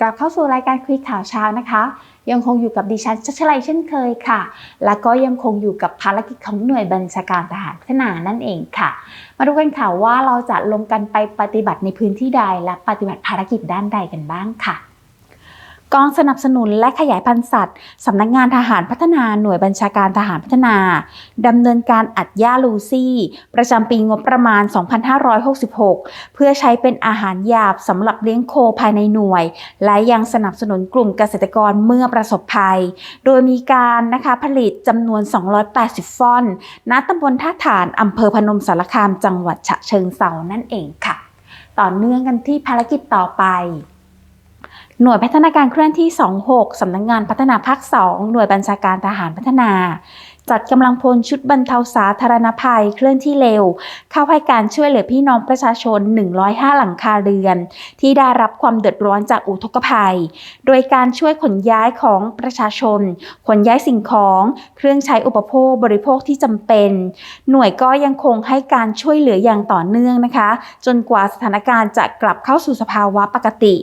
กลับเข้าสู่รายการคุยข่าวเช้านะคะ ยังคงอยู่กับดิฉันชัชลัยเช่นเคยค่ะ และก็ยังคงอยู่กับภารกิจของหน่วยบัญชาการทหารขนานั่นเองค่ะ มาดูกันค่ะว่าเราจะลงกันไปปฏิบัติในพื้นที่ใดและปฏิบัติภารกิจด้านใดกันบ้างค่ะ กองสนับสนุนและขยายพันธุ์สัตว์สำนักงานทหารพัฒนาหน่วยบัญชาการทหารพัฒนาดำเนินการอัดหญ้าลูซี่ ประจำปีงบประมาณ 2566 เพื่อใช้เป็นอาหารหยาบสำหรับเลี้ยงโคภายในหน่วย และยังสนับสนุนกลุ่มเกษตรกรเมื่อประสบภัย โดยมีการนะคะผลิตจำนวน 280 ฟอน ณตำบลท่าฐานอำเภอพนมสารคามจังหวัดฉะเชิงเซานั่นเองค่ะ ต่อเนื่องกันที่ภารกิจต่อไป หน่วยพัฒนาการเคลื่อนที่ 26 สำนักงงานพัฒนาภาค 2 หน่วยบัญชาการทหารพัฒนา จัดกำลังพลชุดบรรเทาสาธารณภัยเคลื่อนที่เร็ว เข้าให้การช่วยเหลือพี่น้องประชาชน 105 หลังคาเรือน ที่ได้รับความเดือดร้อนจากอุทกภัย โดยการช่วยขนย้ายของประชาชน ขนย้ายสิ่งของ เครื่องใช้อุปโภคบริโภคที่จำเป็น หน่วยก็ยังคงให้การช่วยเหลืออย่างต่อเนื่องนะคะ จนกว่าสถานการณ์จะกลับเข้าสู่สภาวะปกติ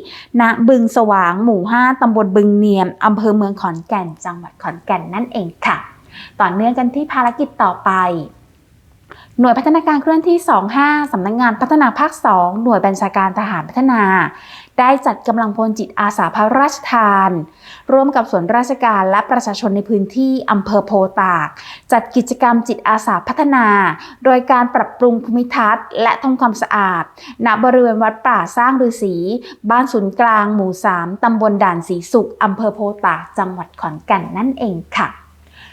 ณบึงสว่างหมู่ 5ตำบลบึงเนียมอำเภอเมืองขอนแก่น จังหวัดขอนแก่นนั่นเองค่ะ ต่อเนื่องกันที่ภารกิจต่อไป หน่วยพัฒนาการเคลื่อนที่ 25 สำนักงงานพัฒนาภาค 2 หน่วยบัญชาการทหารพัฒนา ได้จัดกำลังพลจิตอาสาพระราชทาน ร่วมกับส่วนราชการและประชาชนในพื้นที่อำเภอโพตาก จัดกิจกรรมจิตอาสาพัฒนา โดยการปรับปรุงภูมิทัศน์ และทำความสะอาด ณ บริเวณวัดป่าสร้างฤาษี บ้านศูนย์กลางหมู่ 3 ตำบลด่านสีสุขอำเภอโพตาก จังหวัดขอนแก่นนั่นเองค่ะ